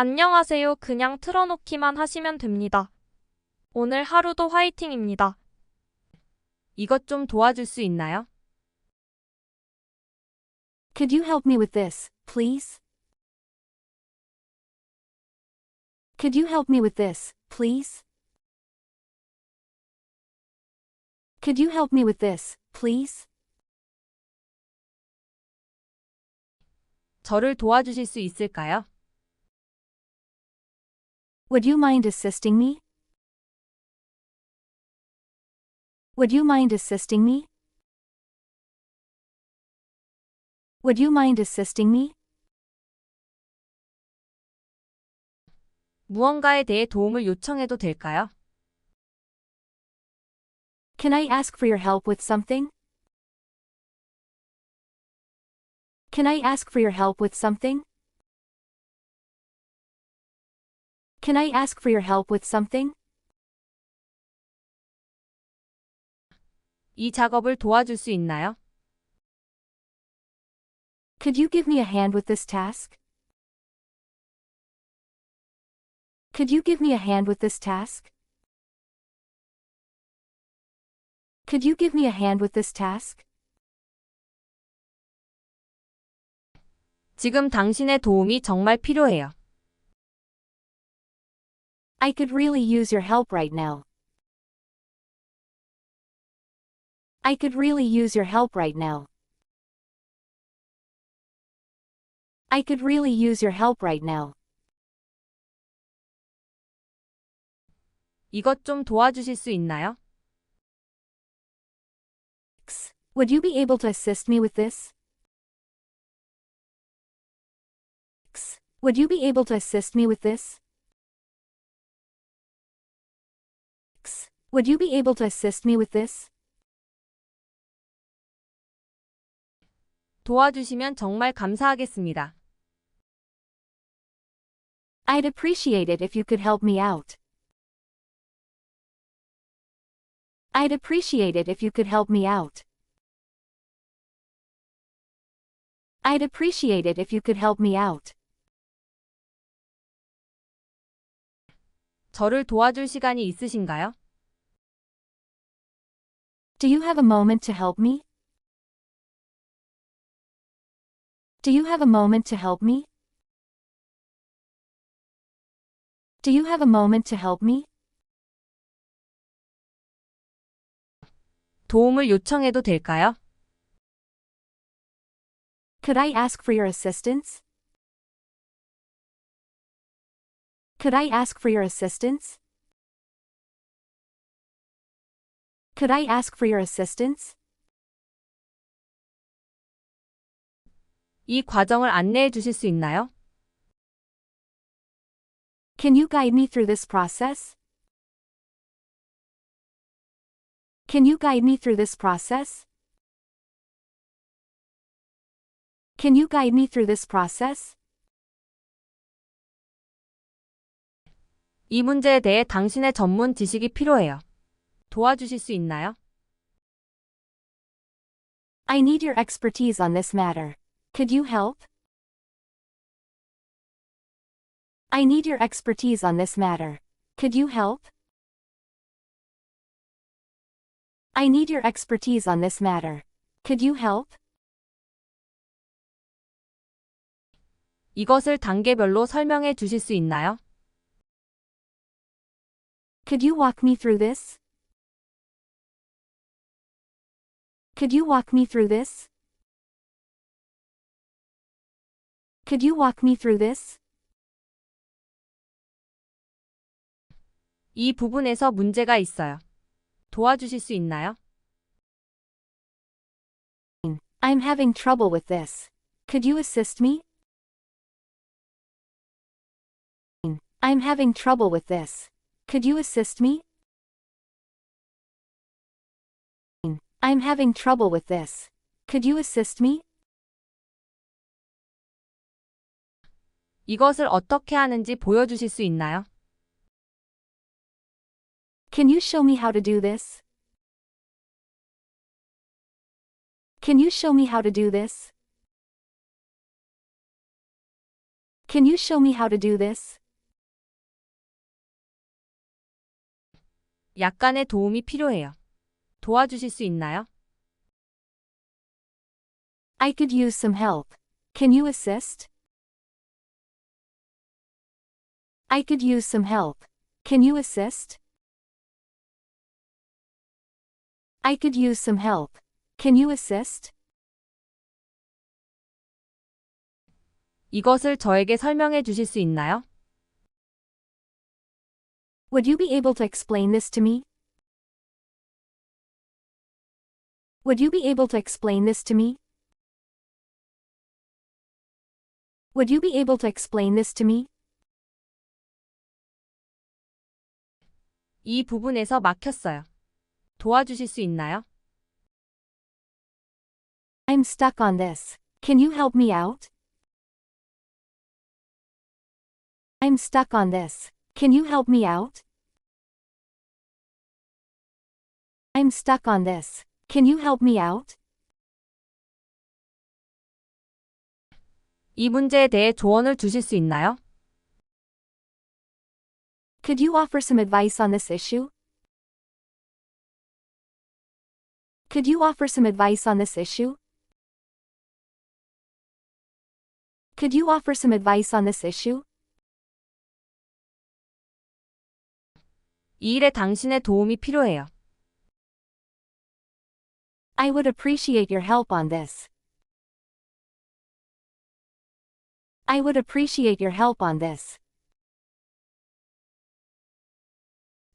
안녕하세요. 그냥 틀어놓기만 하시면 됩니다. 오늘 하루도 화이팅입니다. 이것 좀 도와줄 수 있나요? Could you help me with this, please? Could you help me with this, please? Could you help me with this, please? 저를 도와주실 수 있을까요? Would you mind assisting me? Would you mind assisting me? Would you mind assisting me? 무언가에 대해 도움을 요청해도 될까요? Can I ask for your help with something? Can I ask for your help with something? Can I ask for your help with something? 이 작업을 도와줄 수 있나요? Could you give me a hand with this task? Could you give me a hand with this task? Could you give me a hand with this task? 지금 당신의 도움이 정말 필요해요. I could really use your help right now. I could really use your help right now. I could really use your help right now. 이것 좀 도와주실 수 있나요? X. Would you be able to assist me with this? X. Would you be able to assist me with this? Would you be able to assist me with this? 도와주시면 정말 감사하겠습니다. I'd appreciate it if you could help me out. I'd appreciate it if you could help me out. I'd appreciate it if you could help me out. 저를 도와줄 시간이 있으신가요? Do you have a moment to help me? Do you have a moment to help me? Do you have a moment to help me? 도움을 요청해도 될까요? Could I ask for your assistance? Could I ask for your assistance? Could I ask for your assistance? 이 과정을 안내해 주실 수 있나요? Can you guide me through this process? Can you guide me through this process? Can you guide me through this process? 이 문제에 대해 당신의 전문 지식이 필요해요. 도와주실 수 있나요? I need your expertise on this matter. Could you help? I need your expertise on this matter. Could you help? I need your expertise on this matter. Could you help? 이것을 단계별로 설명해 주실 수 있나요? Could you walk me through this? Could you walk me through this? Could you walk me through this? 이 부분에서 문제가 있어요. 도와주실 수 있나요? I'm having trouble with this. Could you assist me? I'm having trouble with this. Could you assist me? I'm having trouble with this. Could you assist me? 이것을 어떻게 하는지 보여주실 수 있나요? Can you show me how to do this? Can you show me how to do this? Can you show me how to do this? 약간의 도움이 필요해요. 도와주실 수 있나요? I could use some help. Can you assist? I could use some help. Can you assist? I could use some help. Can you assist? 이것을 저에게 설명해 주실 수 있나요? Would you be able to explain this to me? Would you be able to explain this to me? Would you be able to explain this to me? 이 부분에서 막혔어요. 도와주실 수 있나요? I'm stuck on this. Can you help me out? I'm stuck on this. Can you help me out? I'm stuck on this. Can you help me out? 이 문제에 대해 조언을 주실 수 있나요? Could you offer some advice on this issue? Could you offer some advice on this issue? Could you offer some advice on this issue? 이 일에 당신의 도움이 필요해요. I would appreciate your help on this. I would appreciate your help on this.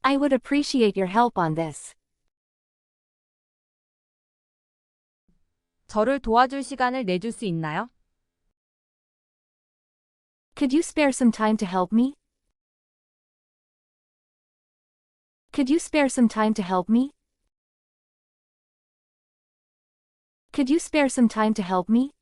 I would appreciate your help on this. 저를 도와줄 시간을 내줄 수 있나요? Could you spare some time to help me? Could you spare some time to help me? Could you spare some time to help me?